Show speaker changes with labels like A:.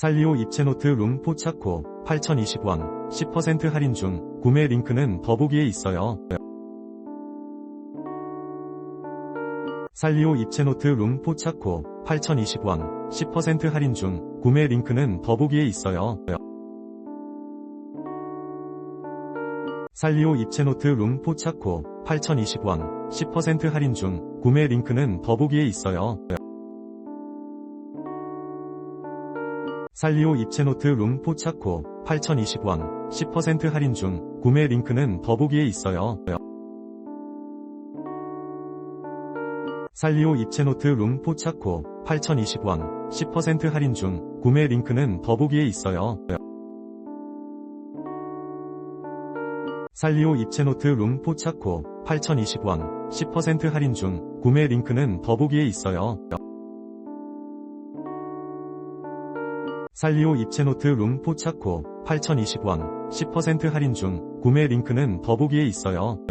A: 살리오 입체노트 룸 포차코 8020원 10% 할인 중 구매 링크는 더보기에 있어요. 살리오 입체노트 룸 포차코 8020원 10% 할인 중 구매 링크는 더보기에 있어요. 살리오 입체노트 룸 포차코 8020원 10% 할인 중 구매 링크는 더보기에 있어요. 살리오 입체노트 룸 포차코 8020원 10% 할인 중 구매 링크는 더보기에 있어요. 살리오 입체노트 룸 포차코 8020원 10% 할인 중 구매 링크는 더보기에 있어요. 살리오 입체노트 룸 포차코 8020원 10% 할인 중 구매 링크는 더보기에 있어요. 살리오 입체노트 룸 포차코 8020원 10% 할인 중 구매 링크는 더보기에 있어요.